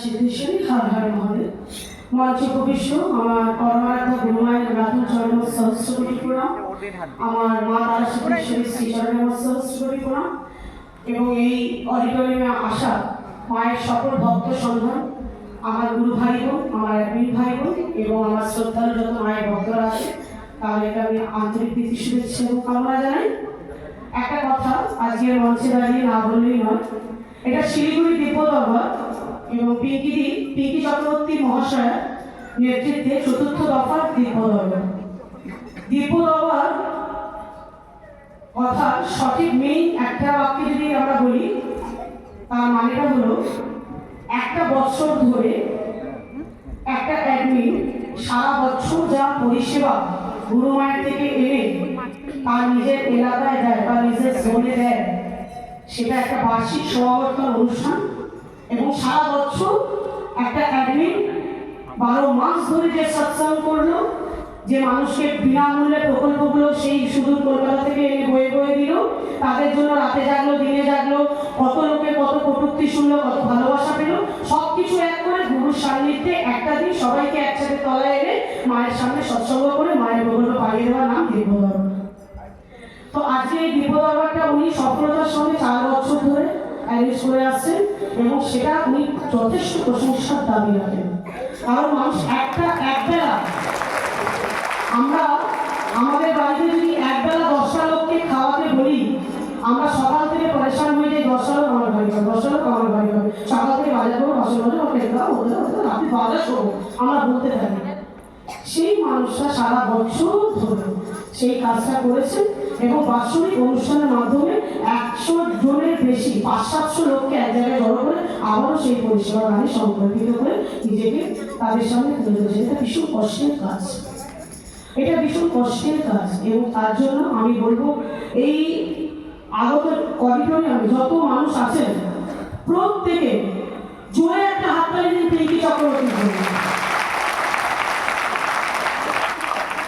সিদ্ধেশ্বরী হর হর মহাদেব। মঞ্চ উপবিষ্ট আমার পরমারাধ্যা গুরুমায়ের রাধুর চরণ সহস্র কোটি প্রণাম। আমার মা তারা সিদ্ধেশ্বরী শ্রী চরণ সহস্র প্রণাম। এবং এই অডিটোরিয়ামে আসা মায়ের সকল ভক্ত সন্ধান আমার গুরু ভাই বোন আমার অ্যাডমিন ভাই বোন এবং আমার শ্রদ্ধার যত মায়ের ভক্তরা আছে তাদেরকে আমি আন্তরিক প্রীতি, শুভেচ্ছা এবং কামনা জানাই। একটা কথা আজকের মঞ্চে দাঁড়িয়ে না বললেই নয়, এটা শিলিগুড়ি দীপ দরবার এবং চক্রবর্তী মহাশয়ের নেতৃত্বে চতুর্থ দফার সঠিক মেইন একটা বাক্যে যদি আমরা বলি, তার মানেটা হলো একটা বছর ধরে একটা অ্যাডমিন সারা বছর যা পরিষেবা গুরু মায়ের থেকে এনে তার নিজের এলাকায় দেয় বা নিজের জোনে দেয়, সেটা একটা বার্ষিক সমাবর্তন অনুষ্ঠান। এবং সারা বছর একটা অ্যাডমিন বারো মাস ধরে যে সৎসঙ্গ করল, যে মানুষকে বিনামূল্যে প্রকল্পগুলো সেই সুদূর কলকাতা থেকে এনে বয়ে বয়ে দিল, তাদের জন্য রাতে জাগলো, দিনে জাগলো, কত লোকে কত কটুক্তি শুনলো, কত ভালোবাসা পেল সব কিছু এক করে গুরুর সান্নিধ্যে একটা দিন সবাইকে একসাথে তলায় এনে মায়ের সামনে সৎসঙ্গ করে মায়ের প্রকল্প পাইয়ে দেওয়ার নাম দীর্ঘধর্ম তো আজকে এই দরবারটা করে আসছেন এবং সেটা উনি যথেষ্ট প্রশংসার দাবি রাখেন। কারণ মানুষ একটা, একবেলা। আমরা, আমাদের বাড়িতে যদি একবেলা দশটা লোককে খাওয়াতে বলি, আমরা সকাল থেকে পরেশান হয়ে যাই, দশটা লোক আমার বাড়ি হবে দশটা লোক আমার বাড়ি হবে সকাল থেকে বাজার করব বাসন বাজার ওকে দাও ওদের, রাতে বাজার করব। আমরা বলতে থাকি, সেই মানুষটা সারা বছর ধরে সেই কাজটা করেছেন এবং বাৎসরিক অনুষ্ঠানের মাধ্যমে একশো জনের বেশি, পাঁচ, সাতশো লোককে এক জায়গায় জড়ো করে আবারও সেই পরিষেবা গানে সংকল্পিত করে নিজেকে তাদের সামনে তুলে ধরেছে। এটা ভীষণ কষ্টের কাজ। এটা ভীষণ কষ্টের কাজ এবং তার জন্য আমি বলব, এই আগত অডিটোরিয়ামে যত মানুষ আছেন, প্রত্যেকে জোরে একটা হাততালি দিন পিঙ্কি চক্রবর্তীর জন্য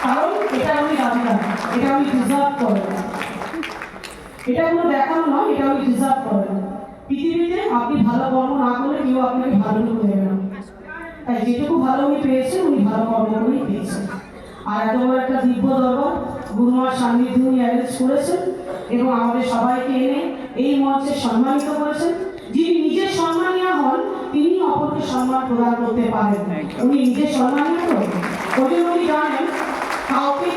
কারণ এটা আমি দাবি না এটা আমি ডিজার্ভ করে এটা কোনো দেখানো নয়, এটা আমি ডিজার্ভ করে পৃথিবীতে আপনি ভালো কর্ম না করলে কেউ আপনাকে ভালো লোক দেবে না। তাই যেটুকু ভালো উনি পেয়েছেন, উনি ভালো কর্ম করেই পেয়েছেন আর এত বড় একটা দিব্য দরবার গুরুমার সান্নিধ্যে উনি অ্যারেঞ্জ করেছেন এবং আমাদের সবাইকে এনে এই মঞ্চে সম্মানিত করেছেন। যিনি নিজে সম্মানীয় হন তিনি অপরকে সম্মান প্রদান করতে পারেন। উনি নিজে সম্মানীয় তো? ওই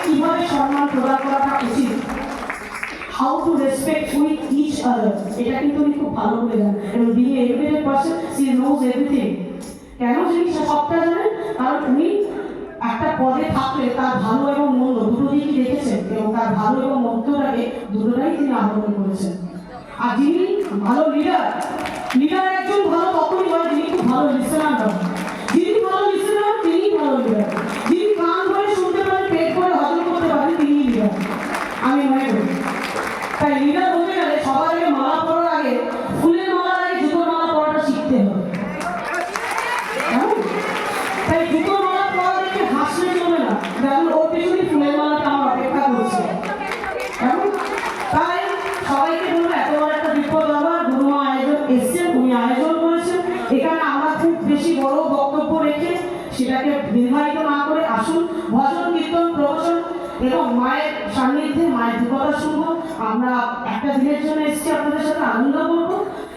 কীভাবে সম্মান প্রদান করাটা উচিত? How to respect with each other এটা কিন্তু উনি খুব ভালো করে জানেন এবং being educated person she knows everything কেন জিনিসটা সবটা জানেন কারণ উনি একটা পদে থাকলে তার ভালো এবং মন্দ দুটো দিকই দেখেছেন এবং তার ভালো এবং মন্দটাকে দুটোটাই তিনি আহরণ করেছেন। আর যিনি ভালো লিডার লিডার একজন ভালো তখনই তাই লিডার হতে গেলে সবার আগে মালা পরার আগে ফুলের মালার আগে জুতোর মালা পরাটা শিখতে হবে। কেমন? তাই জুতোর মালা পরা দেখে হাসলে চলবে না। যেমন ওর পেছনে ফুলের মালাটা আমার অপেক্ষা করছে। তাই সবাইকে বলব এত বড় একটা বিপদ আবার গুরুমা আয়োজন এসছেন, উনি আয়োজন করেছেন। এখানে আমরা খুব বেশি বড় বক্তব্য রেখে সেটাকে নির্ধারিত না করে আসুন, ভজন, কীর্তন, প্রবচন এবং মায়ের সান্নিধ্যে মায়ের দুপদা শুনব। আমরা একটা দিনের জন্য এসেছি আপনাদের সাথে, আনন্দ করব।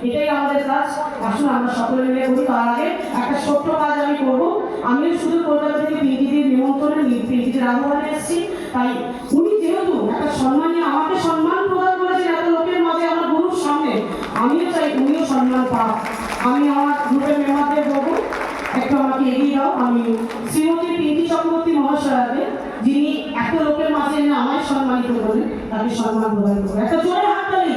এটাই আমাদের কাজ। আসুন, আমরা সকলে মিলে করি। তার আগে একটা ছোট্ট কাজ আমি করব। আমিও শুধু কলকাতা থেকে পিঙ্কিদির নিমন্ত্রণে পিঙ্কিদির আহ্বানে এসেছি। তাই উনি যেহেতু একটা সম্মানী আমাকে সম্মান প্রদান করেছেন এত লোকের মাঝে আমার গুরুর সামনে, আমিও চাই উনিও সম্মান পাক। আমি আমার গ্রুপের মেম্বারদের বলব, একটু আমাকে এগিয়ে দাও। আমি শ্রীমতী পিঙ্কি চক্রবর্তী মহাশয়াকে, যিনি এত লোকের আমায় সম্মানিত করলেন তাকে সম্মান প্রদান করব। একটা জোরে হাত তালি